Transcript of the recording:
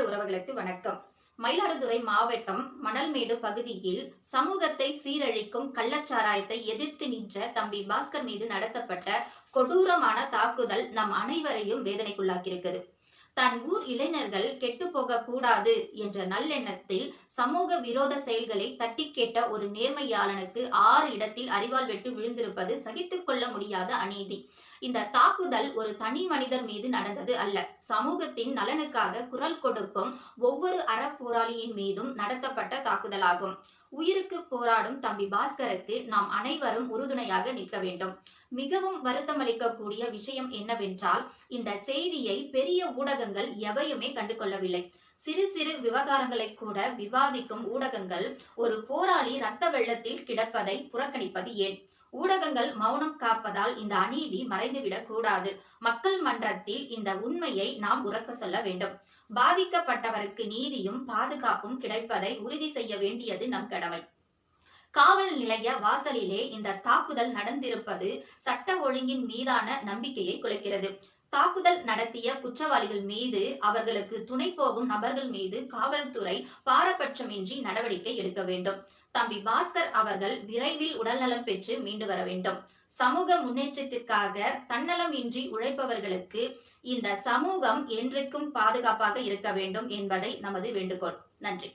தமிழ் உறவுகளுக்கு வணக்கம். மயிலாடுதுறை மாவட்டம் மணல்மேடு பகுதியில் சமூகத்தை சீரழிக்கும் கள்ளச்சாராயத்தை எதிர்த்து நின்ற தம்பி பாஸ்கர் மீது நடத்தப்பட்ட கொடூரமான தாக்குதல் நம் அனைவரையும் வேதனைக்குள்ளாக்கியிருக்கிறது. தன் ஊர் இளைஞர்கள் கெட்டு போக கூடாது என்ற நல்லெண்ணத்தில் சமூக விரோத செயல்களை தட்டி கேட்ட ஒரு நேர்மையாளனுக்கு ஆறு இடத்தில் அறிவால் வெட்டு விழுந்திருப்பது சகித்துக் கொள்ள முடியாத அநீதி. இந்த தாக்குதல் ஒரு தனி மனிதர் மீது நடந்தது அல்ல. சமூகத்தின் நலனுக்காக குரல் கொடுக்கும் ஒவ்வொரு அறப்போராளியின் மீதும் நடத்தப்பட்ட தாக்குதலாகும். உயிருக்கு போராடும் தம்பி பாஸ்கருக்கு நாம் அனைவரும் உறுதுணையாக நிற்க வேண்டும். மிகவும் வருத்தமளிக்கக்கூடிய விஷயம் என்னவென்றால் இந்த செய்தியை பெரிய ஊடகங்கள் எவையுமே கண்டுகொள்ளவில்லை. சிறு சிறு விவகாரங்களை கூட விவாதிக்கும் ஊடகங்கள் ஒரு போராளி இரத்த வெள்ளத்தில் கிடப்பதை புறக்கணிப்பது ஏன்? ஊடகங்கள் மௌனம் காப்பதால் இந்த அநீதி மறைந்துவிடக் கூடாது. மக்கள் மன்றத்தில் இந்த உண்மையை நாம் உறக்க சொல்ல வேண்டும். பாதிக்கப்பட்டவருக்கு நீதியும் பாதுகாப்பும் கிடைப்பதை உறுதி செய்ய வேண்டியது நம் கடமை. காவல் நிலைய வாசலிலே இந்த தாக்குதல் நடந்திருப்பது சட்ட ஒழுங்கின் மீதான நம்பிக்கையை குலைக்கிறது. தாக்குதல் நடத்திய குற்றவாளிகள் மீது அவர்களுக்கு துணை போகும் நபர்கள் மீது காவல்துறை பாரபட்சமின்றி நடவடிக்கை எடுக்க வேண்டும். தம்பி பாஸ்கர் அவர்கள் விரைவில் உடல்நலம் பெற்று மீண்டு வர வேண்டும். சமூக முன்னேற்றத்திற்காக தன்னலம் இன்றி உழைப்பவர்களுக்கு இந்த சமூகம் என்றைக்கும் பாதுகாப்பாக இருக்க வேண்டும் என்பதை நமது வேண்டுகோள். நன்றி.